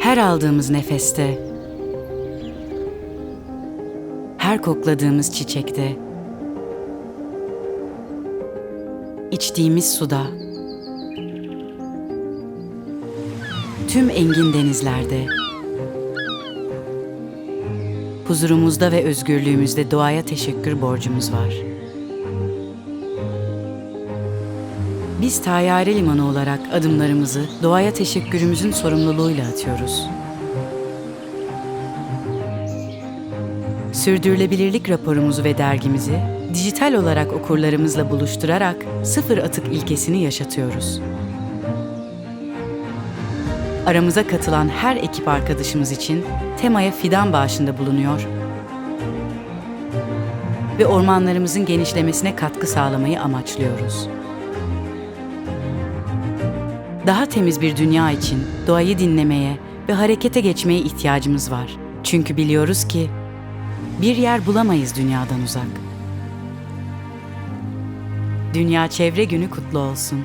Her aldığımız nefeste, her kokladığımız çiçekte, içtiğimiz suda, tüm engin denizlerde, huzurumuzda ve özgürlüğümüzde doğaya teşekkür borcumuz var. Biz Tayyare Limanı olarak adımlarımızı doğaya teşekkürümüzün sorumluluğuyla atıyoruz. Sürdürülebilirlik raporumuzu ve dergimizi dijital olarak okurlarımızla buluşturarak sıfır atık ilkesini yaşatıyoruz. Aramıza katılan her ekip arkadaşımız için temaya fidan bağışında bulunuyor ve ormanlarımızın genişlemesine katkı sağlamayı amaçlıyoruz. Daha temiz bir dünya için doğayı dinlemeye ve harekete geçmeye ihtiyacımız var. Çünkü biliyoruz ki bir yer bulamayız dünyadan uzak. Dünya Çevre Günü kutlu olsun.